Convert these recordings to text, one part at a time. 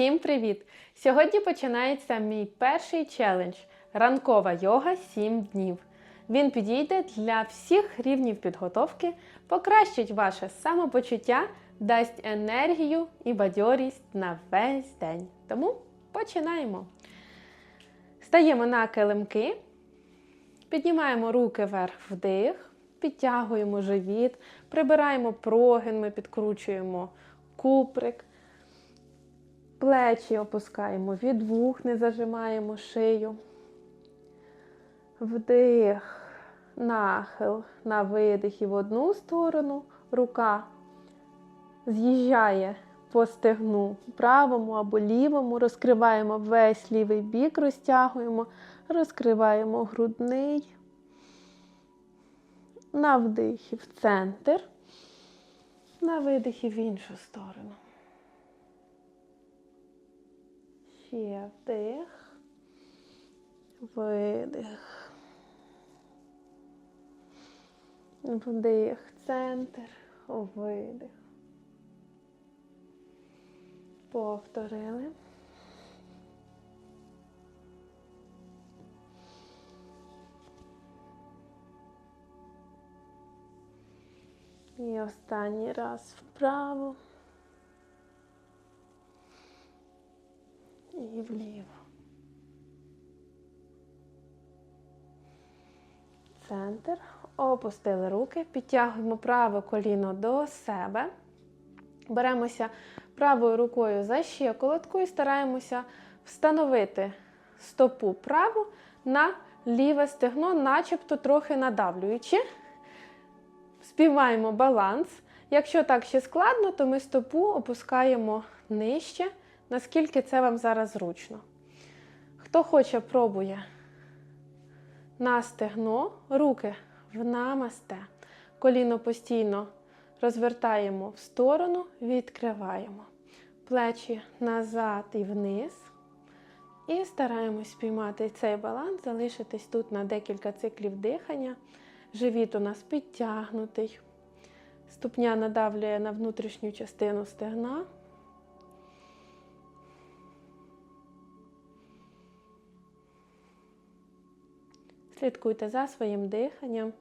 Всім привіт! Сьогодні починається мій перший челендж ранкова йога 7 днів. Він підійде для всіх рівнів підготовки, покращить ваше самопочуття, дасть енергію і бадьорість на весь день. Тому починаємо. Стаємо на килимки, піднімаємо руки вверх вдих, підтягуємо живіт, прибираємо прогин, ми підкручуємо куприк. Плечі опускаємо від вух, не зажимаємо шию. Вдих, нахил на видихі в одну сторону. Рука з'їжджає по стегну правому або лівому. Розкриваємо весь лівий бік, розтягуємо, розкриваємо грудний. На вдихі в центр, на видихі в іншу сторону. Ще вдих, видих. Вдих, центр, видих. Повторили. І останній раз вправо. І вліво. Центр. Опустили руки, підтягуємо праве коліно до себе. Беремося правою рукою за щиколотку і стараємося встановити стопу праву на ліве стегно, начебто трохи надавлюючи. Співаємо баланс. Якщо так ще складно, то ми стопу опускаємо нижче наскільки це вам зараз зручно. Хто хоче, пробує на стегно, руки в намасте. Коліно постійно розвертаємо в сторону, відкриваємо. Плечі назад і вниз. І стараємось спіймати цей баланс, залишитись тут на декілька циклів дихання. Живіт у нас підтягнутий. Ступня надавлює на внутрішню частину стегна. Слідкуйте за своїм диханням.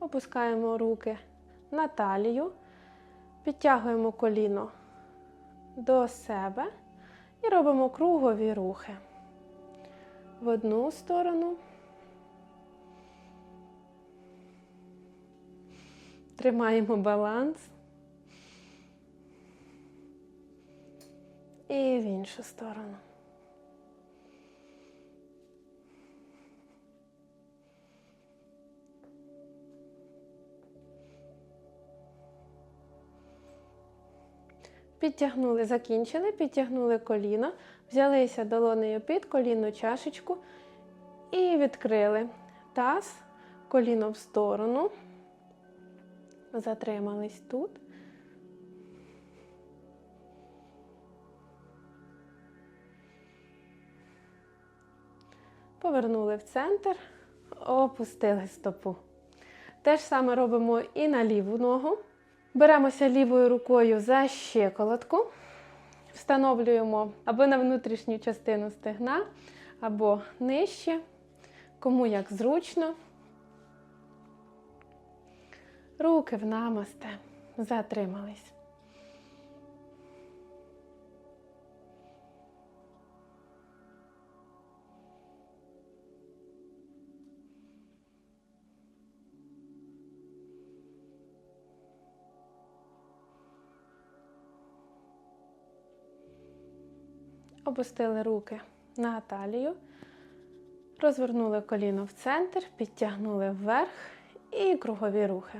Опускаємо руки на талію, підтягуємо коліно до себе і робимо кругові рухи в одну сторону. Тримаємо баланс. І в іншу сторону. Підтягнули, закінчили, підтягнули коліно, взялися долонею під колінну чашечку і відкрили таз, коліно в сторону, затримались тут. Повернули в центр, опустили стопу. Те ж саме робимо і на ліву ногу. Беремося лівою рукою за щиколотку, встановлюємо або на внутрішню частину стегна, або нижче, кому як зручно. Руки в намасте, затримались. Опустили руки на талію, розвернули коліно в центр, підтягнули вверх і кругові рухи.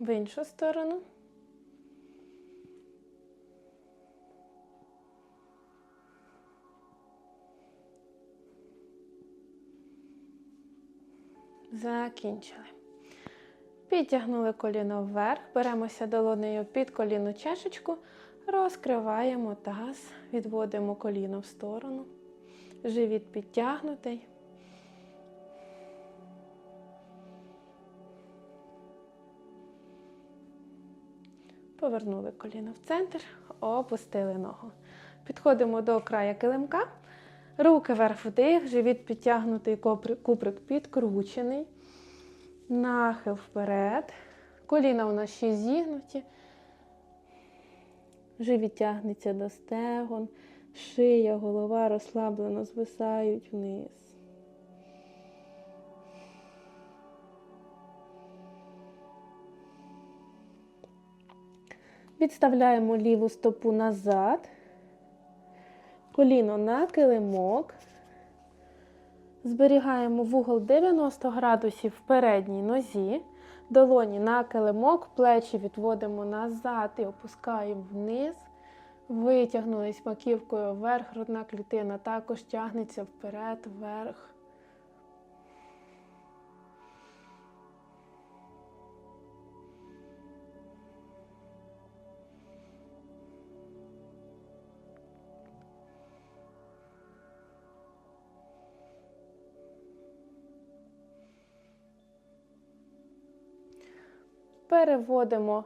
В іншу сторону. Закінчили. Підтягнули коліно вверх, беремося долонею під коліну чешечку, розкриваємо таз, відводимо коліно в сторону, живіт підтягнутий. Повернули коліно в центр, опустили ногу. Підходимо до края килимка. Руки вверх вдих, живіт підтягнутий, куприк підкручений. Нахил вперед. Коліна у нас ще зігнуті. Живіт тягнеться до стегон, шия, голова розслаблено звисають вниз. Відставляємо ліву стопу назад, коліно на килимок. Зберігаємо вугол 90 градусів в передній нозі, долоні на килимок, плечі відводимо назад і опускаємо вниз. Витягнулись маківкою вверх, грудна клітина також тягнеться вперед, вверх. Переводимо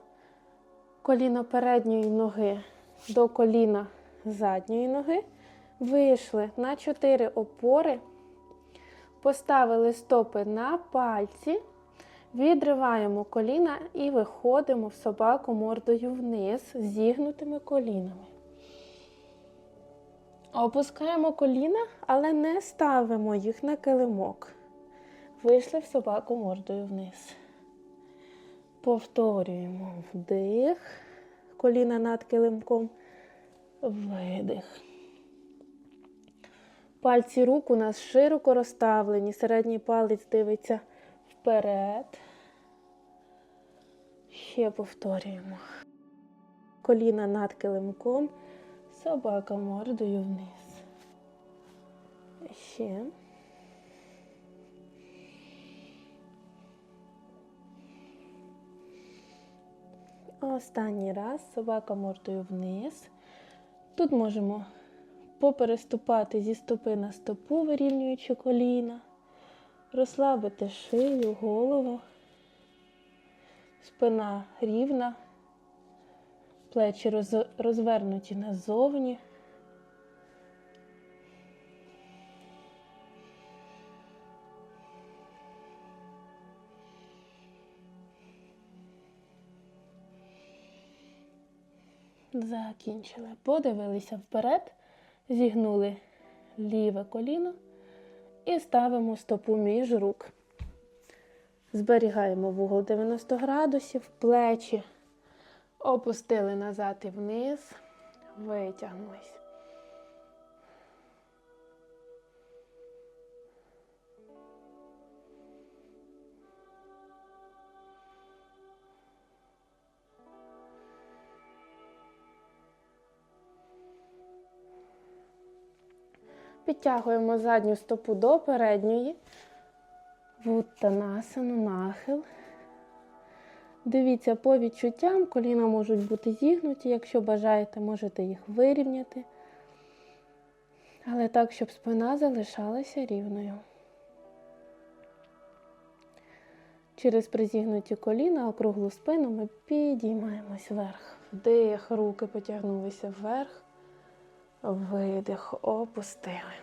коліно передньої ноги до коліна задньої ноги. Вийшли на 4 опори, поставили стопи на пальці, відриваємо коліна і виходимо в собаку мордою вниз зігнутими колінами. Опускаємо коліна, але не ставимо їх на килимок. Вийшли в собаку мордою вниз. Повторюємо вдих, коліна над килимком, видих. Пальці рук у нас широко розставлені, середній палець дивиться вперед. Ще повторюємо. Коліна над килимком, собака мордою вниз. Ще. Останній раз собака мордою вниз. Тут можемо попереступати зі стопи на стопу, вирівнюючи коліна, розслабити шию, голову, спина рівна, плечі розвернуті назовні. Закінчили. Подивилися вперед, зігнули ліве коліно і ставимо стопу між рук. Зберігаємо вугол 90 градусів, плечі опустили назад і вниз, витягнулись. Підтягуємо задню стопу до передньої. Вуттанасану, нахил. Дивіться, по відчуттям коліна можуть бути зігнуті. Якщо бажаєте, можете їх вирівняти. Але так, щоб спина залишалася рівною. Через призігнуті коліна, округлу спину ми підіймаємось вверх. Вдих, руки потягнулися вверх. Видих, опустили.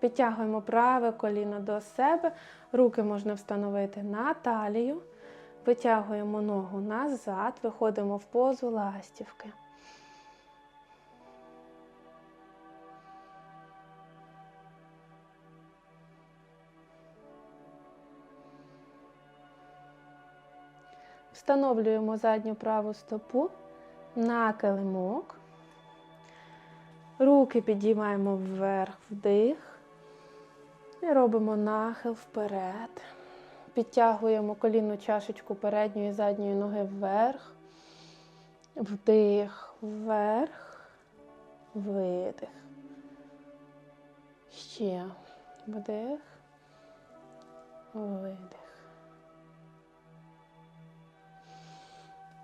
Підтягуємо праве коліно до себе. Руки можна встановити на талію. Витягуємо ногу назад, виходимо в позу ластівки. Встановлюємо задню праву стопу на килимок. Руки підіймаємо вверх, вдих. І робимо нахил вперед. Підтягуємо колінну чашечку передньої і задньої ноги вверх. Вдих, вверх, видих. Ще вдих, видих.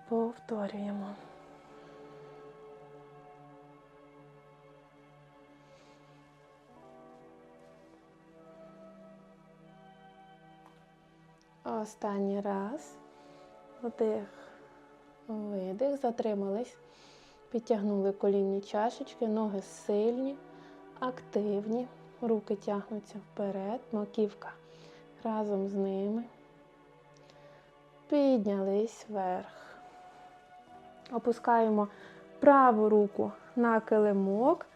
Повторюємо. Останній раз. Вдих, видих, затримались. Підтягнули колінні чашечки, ноги сильні, активні. Руки тягнуться вперед, маківка разом з ними. Піднялись вверх. Опускаємо праву руку на килимок,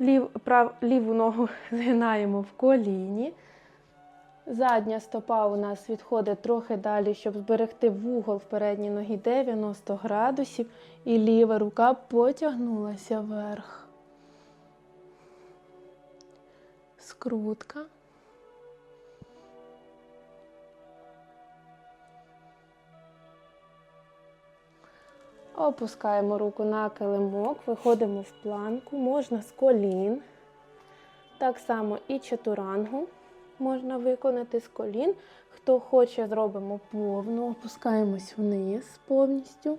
лів, прав, ліву ногу згинаємо в коліні. Задня стопа у нас відходить трохи далі, щоб зберегти вугол в передній ногі 90 градусів. І ліва рука потягнулася вверх. Скрутка. Опускаємо руку на килимок, виходимо в планку, можна з колін. Так само і чатурангу можна виконати з колін. Хто хоче, зробимо повну, опускаємось вниз повністю.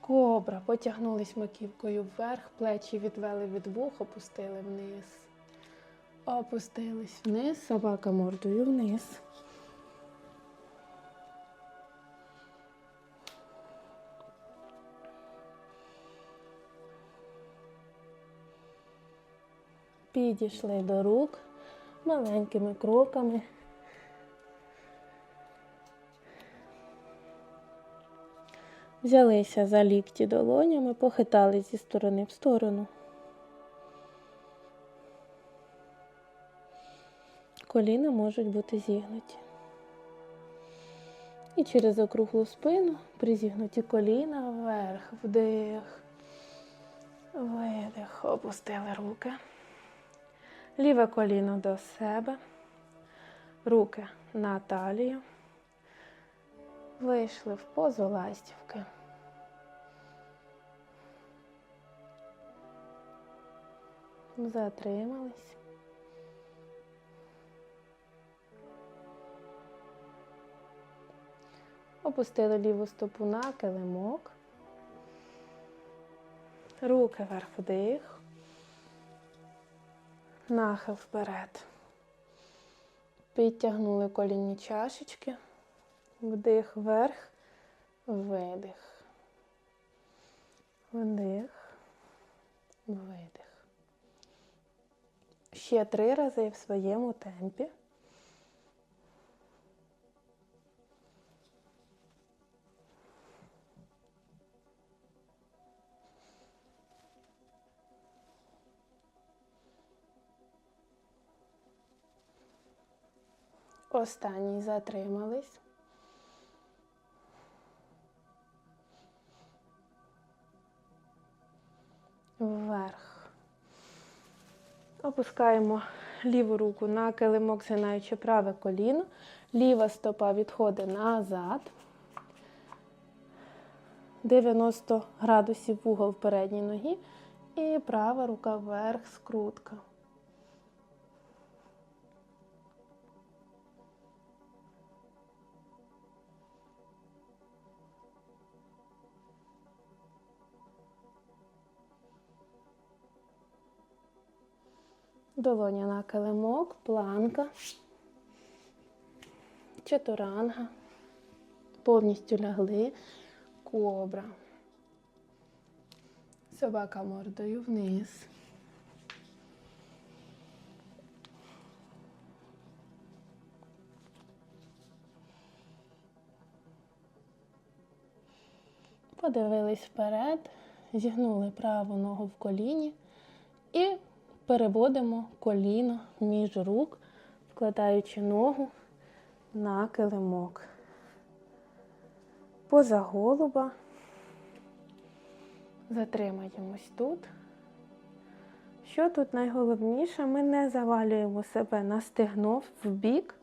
Кобра, потягнулись маківкою вверх, плечі відвели від вух, опустили вниз. Опустились вниз, собака мордою вниз. Підійшли до рук маленькими кроками. Взялися за лікті долонями, похитали зі сторони в сторону. Коліна можуть бути зігнуті. І через округлу спину призігнуті коліна вверх, вдих, видих, опустили руки. Ліве коліно до себе, руки на талію. Вийшли в позу ластівки. Затримались. Опустили ліву стопу на килимок. Руки вверх вдих. Нахил вперед. Підтягнули колінні чашечки. Вдих вверх, видих. Вдих, видих. Ще три рази в своєму темпі. Останній затримались. Вверх. Опускаємо ліву руку на килимок, згинаючи праве коліно. Ліва стопа відходить назад. 90 градусів вугол в передній ногі. І права рука вверх, скрутка. Долоня на килимок, планка, чатуранга. Повністю лягли, кобра. Собака мордою вниз. Подивились вперед, зігнули праву ногу в коліні і переводимо коліно між рук, вкладаючи ногу на килимок. Поза голуба. Затримаємось тут. Що тут найголовніше, ми не завалюємо себе на стегно в бік.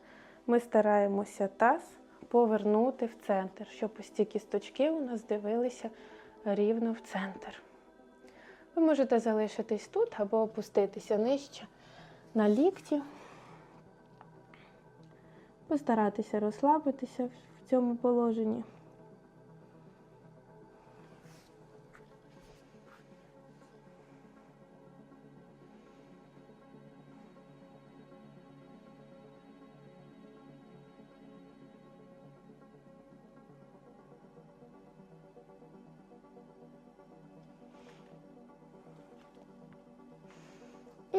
Ми стараємося таз повернути в центр, щоб ось ці кісточки у нас дивилися рівно в центр. Ви можете залишитись тут або опуститися нижче на лікті. Постаратися розслабитися в цьому положенні.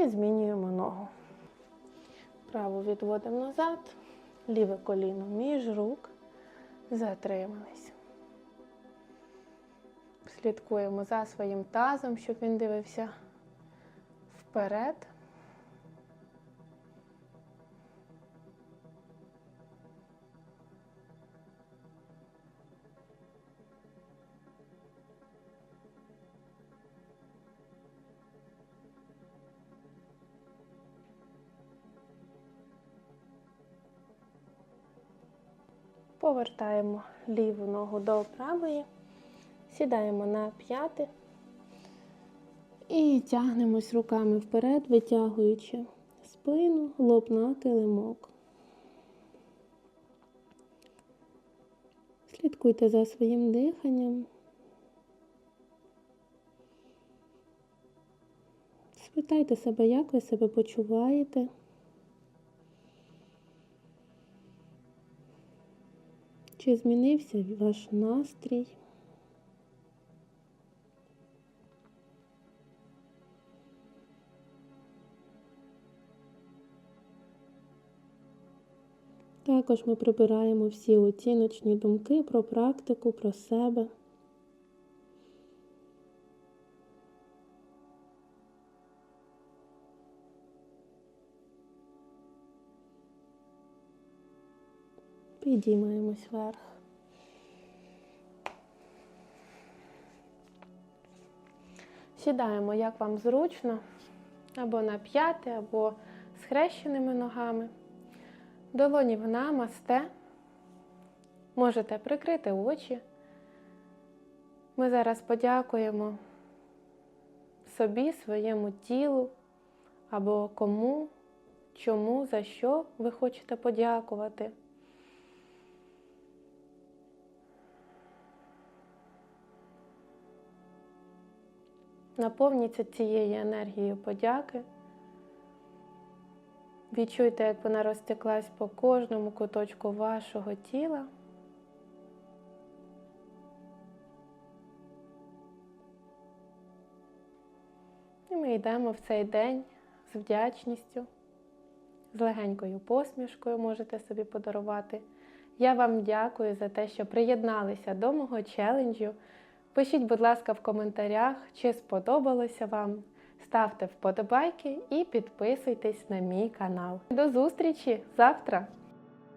І змінюємо ногу. Праву відводимо назад, ліве коліно між рук. Затримались. Слідкуємо за своїм тазом, щоб він дивився вперед. Повертаємо ліву ногу до правої, сідаємо на п'яти і тягнемось руками вперед, витягуючи спину, лоб на килимок. Слідкуйте за своїм диханням. Спитайте себе, як ви себе почуваєте. Чи змінився ваш настрій? Також ми прибираємо всі оціночні думки про практику, про себе. Підіймаємось вверх. Сідаємо, як вам зручно, або на п'яти, або схрещеними ногами. Долоні в намасте. Можете прикрити очі. Ми зараз подякуємо собі, своєму тілу, або кому, чому, за що ви хочете подякувати. Наповніться цією енергією подяки. Відчуйте, як вона розтеклась по кожному куточку вашого тіла. І ми йдемо в цей день з вдячністю, з легенькою посмішкою можете собі подарувати. Я вам дякую за те, що приєдналися до мого челенджу. Пишіть, будь ласка, в коментарях, чи сподобалося вам. Ставте вподобайки і підписуйтесь на мій канал. До зустрічі завтра!